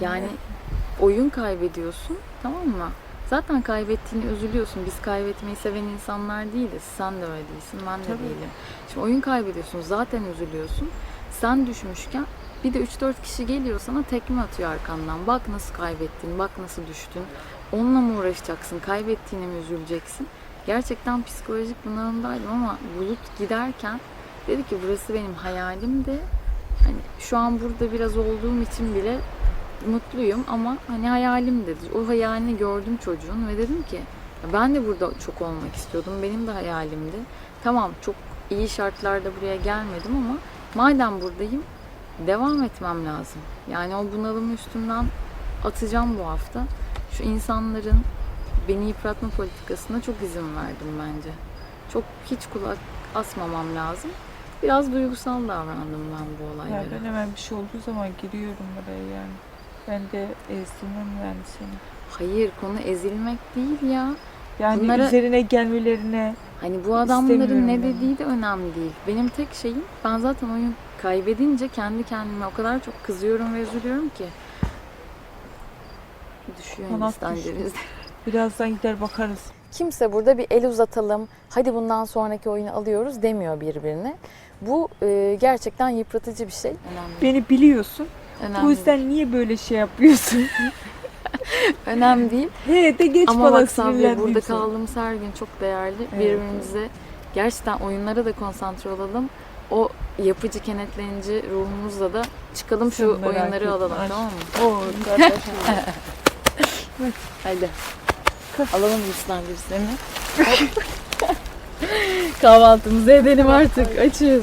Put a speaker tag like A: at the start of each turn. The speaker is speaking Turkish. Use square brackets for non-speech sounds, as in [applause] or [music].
A: Yani oyun kaybediyorsun tamam mı? Zaten kaybettiğini üzülüyorsun. Biz kaybetmeyi seven insanlar değiliz. Sen de öyle değilsin, ben de
B: Tabii.
A: değilim. Şimdi oyun kaybediyorsun, zaten üzülüyorsun. Sen düşmüşken bir de 3-4 kişi geliyor sana tekme atıyor arkandan. Bak nasıl kaybettin, bak nasıl düştün. Onunla mı uğraşacaksın, kaybettiğine mi üzüleceksin? Gerçekten psikolojik bunalımdaydım ama Bulut giderken dedi ki burası benim hayalimdi. Hani şu an burada biraz olduğum için bile mutluyum ama hani hayalim dedi. O hayalini gördüm çocuğun ve dedim ki "Ya ben de burada çok olmak istiyordum. Benim de hayalimdi. Tamam çok iyi şartlarda buraya gelmedim ama madem buradayım devam etmem lazım. Yani o bunalımı üstümden atacağım bu hafta. Şu insanların beni yıpratma politikasına çok izin verdim bence. Çok hiç kulak asmamam lazım. Biraz duygusal davrandım ben bu
B: Ya
A: olaylara.
B: ben hemen bir şey olduğu zaman giriyorum buraya yani. Ben de ezdirmem yani seni.
A: Hayır konu ezilmek değil ya.
B: Yani
A: Bunlara-
B: üzerine gelmelerine
A: Hani bu adamların
B: İstemiyorum
A: ne
B: yani.
A: dediği de önemli değil. Benim tek şeyim ben zaten oyun kaybedince kendi kendime o kadar çok kızıyorum ve üzülüyorum ki. Düşüyor
B: Kanat
A: Hindistan
B: düştü.
A: cevizi.
B: birazdan gider bakarız.
A: Kimse burada bir el uzatalım, hadi bundan sonraki oyunu alıyoruz demiyor birbirine. Bu e, gerçekten yıpratıcı bir şey. Önemli.
B: Beni biliyorsun.
A: Önemli.
B: Bu yüzden niye böyle şey yapıyorsun? [laughs]
A: önemli değil.
B: He de geç
A: Ama
B: bana sinirlendiğim
A: burada
B: zaman.
A: kaldığımız her gün çok değerli.
B: Evet.
A: Birbirimize gerçekten oyunlara da konsantre olalım. O yapıcı, kenetlenici ruhumuzla da çıkalım şu
B: Sen merak
A: oyunları
B: etme,
A: alalım tamam mı?
B: Oo.
A: Hadi. Alalım Hindistan cevizlerini. [laughs] Kahvaltımızı edelim artık. Açız.